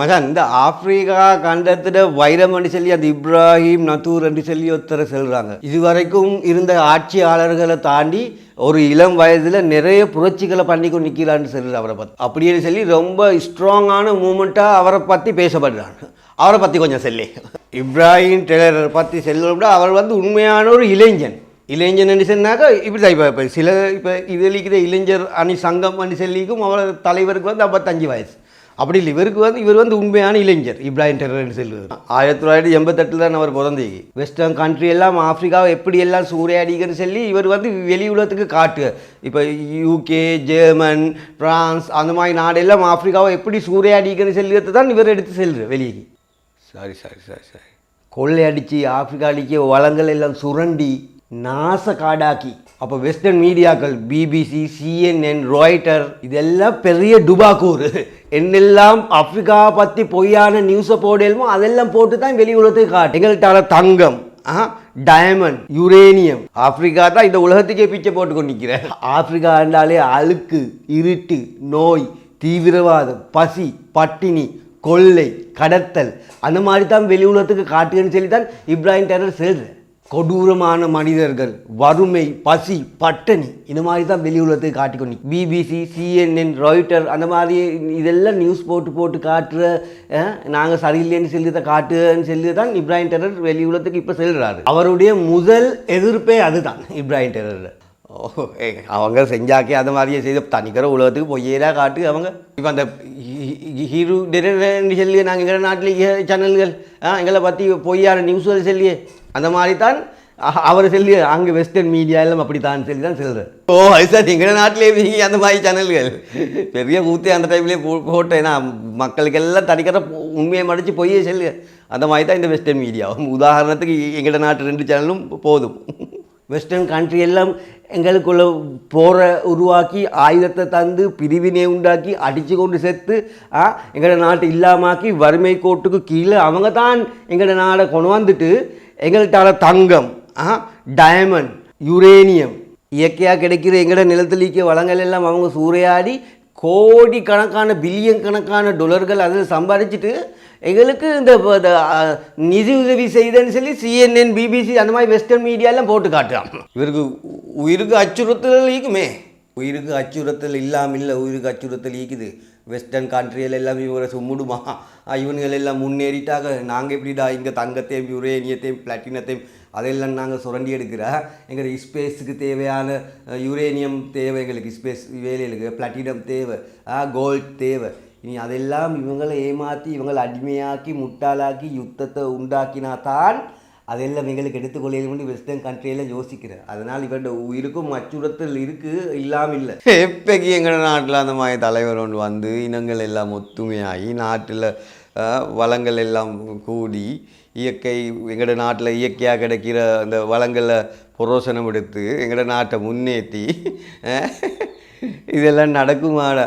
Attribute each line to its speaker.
Speaker 1: மச்சான் இந்த ஆப்பிரிக்கா கண்டத்தில் வைரம் சொல்லி அந்த இப்ராஹிம் நத்தூர் என்று சொல்லி ஒருத்தரை செல்றாங்க. இதுவரைக்கும் இருந்த ஆட்சியாளர்களை தாண்டி ஒரு இளம் வயதில் நிறைய புரட்சிகளை பண்ணி கொண்டு நிற்கிறான்னு சொல்லுது அவரை பற்றி அப்படின்னு சொல்லி ரொம்ப ஸ்ட்ராங்கான மூமெண்ட்டாக அவரை பற்றி பேசப்படுறாங்க. அவரை பற்றி கொஞ்சம் சொல்லி. இப்ராஹிம் டெய்லரை பற்றி செல்லும்னா அவர் வந்து உண்மையான ஒரு இளைஞன். இளைஞன் என்று சொன்னாக்கா இப்படி தான் இப்போ இப்போ சில இப்போ இதழிக்கிற இளைஞர் அணி சங்கம் அணி செல்லிக்கும் அவரோட தலைவருக்கு வந்து ஐம்பத்தஞ்சு வயசு. அப்படி இல்லை. இவருக்கு வந்து இவர் வந்து உண்மையான இளைஞர் இப்ராஹிம் டெரர் செல்வது. ஆயிரத்தி தொள்ளாயிரத்தி எண்பத்தெட்டில் தான் அவர் பிறந்தீங்க வெஸ்டர்ன் கண்ட்ரி எல்லாம் ஆப்பிரிக்காவை எப்படி எல்லாம் சூறையாடிக்கன்னு சொல்லி இவர் வந்து வெளி உலகத்துக்கு காட்டு. இப்போ யூகே ஜெர்மன் பிரான்ஸ் அந்த மாதிரி நாடெல்லாம் ஆப்பிரிக்காவை எப்படி சூறையாடிக்கன்னு சொல்லியது தான் இவர் எடுத்து செல்ற வெளியே சரி சரி சரி சரி. கொள்ளையடிச்சு ஆப்பிரிக்கா அடிக்க வளங்கள் எல்லாம் சுரண்டி நாச காடாக்கி அப்போ வெஸ்டர்ன் மீடியாக்கள் பிபிசி சிஎன்என் ராய்டர் இதெல்லாம் பெரிய டுபாக்கூர் என்னெல்லாம் ஆப்பிரிக்கா பற்றி பொய்யான நியூஸை போடலுமோ அதெல்லாம் போட்டு தான் வெளி உலகத்துக்கு காட்டு. எங்கள்கிட்ட தங்கம் டயமண்ட் யுரேனியம் ஆப்பிரிக்கா தான் இந்த உலகத்துக்கே பிச்சை போட்டு நிற்கிறேன் ஆப்பிரிக்கா என்றாலே அழுக்கு இருட்டு நோய் தீவிரவாதம் பசி பட்டினி கொள்ளை கடத்தல். அந்த மாதிரி தான் வெளி உலகத்துக்கு காட்டுன்னு சொல்லி தான் இப்ராஹிம் டெரர் செல்றேன் கொடூரமான மனிதர்கள் வறுமை பசி பட்டணி இந்த மாதிரி தான் வெளி உலகத்துக்கு காட்டிக்கொண்டு பிபிசி சிஎன்என் ராய்ட்டர் அந்த மாதிரி இதெல்லாம் நியூஸ் போட்டு போட்டு காட்டுற நாங்கள் சரியில்லைன்னு சொல்லி காட்டுன்னு சொல்லி தான் இப்ராஹிம் டெரர் வெளி உலகத்துக்கு இப்போ செல்கிறாரு அவருடைய முதல் எதிர்ப்பே அதுதான் இப்ராஹிம் டெரர் ஓஹோ அவங்க செஞ்சாக்கே அந்த மாதிரியே செய்து தனிக்கிற உலகத்துக்கு பொய்யலாக காட்டு அவங்க. இப்போ அந்த ஹீரோ டெரர் சொல்லி நாங்கள் எங்கள் நாட்டில் சேனல்கள் ஆ எங்களை பற்றி பொய்யான நியூஸ் சொல்லியே. அந்த மாதிரி தான் அவர் சொல்லி அங்கே வெஸ்டர்ன் மீடியா எல்லாம் அப்படி தான் சொல்லி தான் சொல்கிறேன் ஓ அது சார். எங்கள் நாட்டிலே நீங்க அந்த மாதிரி சேனல்கள் பெரிய கூத்து அந்த டைம்லேயே போ போட்டேன். ஏன்னா மக்களுக்கு எல்லாம் தனிக்கிற உண்மையை மடித்து பொய்யே சொல்லு. அந்த மாதிரி தான் இந்த வெஸ்டர்ன் மீடியா உதாரணத்துக்கு எங்கள் நாட்டு ரெண்டு சேனலும் போதும். வெஸ்டர்ன் கண்ட்ரி எல்லாம் எங்களுக்குள்ள போரை உருவாக்கி ஆயுதத்தை தந்து பிரிவினை உண்டாக்கி அடித்து கொண்டு செத்து எங்களோட நாட்டை இல்லாமாக்கி வறுமை கோட்டுக்கு கீழே அவங்க தான் எங்களோட நாடை கொண்டு வந்துட்டு எங்கள்கிட்ட தங்கம் ஆ டயமண்ட் யுரேனியம் இயற்கையாக கிடைக்கிற எங்களோட நிலத்தளிக்க வளங்கள் எல்லாம் அவங்க சூறையாடி கோடி கணக்கான பில்லியன் கணக்கான டொலர்கள் அதில் சம்பாதிச்சுட்டு எங்களுக்கு இந்த இந்த, நிதி உதவி செய்தேன்னு சொல்லி சிஎன்என் பிபிசி அந்த மாதிரி வெஸ்டர்ன் மீடியாலாம் போட்டு காட்டுறான் இவருக்கு உயிருக்கு அச்சுறுத்தல் உயிருக்கு அச்சுறுத்தல் இல்லாமல் இல்லை உயிருக்கு அச்சுறுத்தல் ஈக்குது வெஸ்டர்ன் கண்ட்ரியில் எல்லாம் இவரை சும்முடுமா? இவனுகள் எல்லாம் முன்னேறிட்டாக. நாங்கள் எப்படிடா இங்கே தங்கத்தையும் யுரேனியத்தையும் பிளாட்டினத்தையும் அதெல்லாம் நாங்கள் சுரண்டி எடுக்கிற? எங்கள் ஸ்பேஸுக்கு தேவையான யுரேனியம் தேவை எங்களுக்கு. ஸ்பேஸ் வேலைகளுக்கு பிளாட்டினம் தேவை. கோல்ட் தேவை. இனி அதெல்லாம் இவங்களை ஏமாற்றி இவங்களை அடிமையாக்கி முட்டாளாக்கி யுத்தத்தை உண்டாக்கினா தான் அதெல்லாம் எங்களுக்கு எடுத்துக்கொள்ள வெஸ்டர்ன் கண்ட்ரியெல்லாம் யோசிக்கிறேன் அதனால் இவருடைய உயிருக்கும் அச்சுறுத்தல் இருக்குது இல்லாமல் இல்லை. எப்பக்கு எங்கள் நாட்டில் அந்த மாதிரி தலைவர் ஒன்று வந்து இனங்கள் எல்லாம் ஒத்துமையாகி நாட்டில் வளங்கள் எல்லாம் கூடி இயற்கை எங்களோட நாட்டில் இயற்கையாக கிடைக்கிற அந்த வளங்களை புரோசனம் எடுத்து எங்களோட நாட்டை முன்னேற்றி இதெல்லாம் நடக்குமாடா?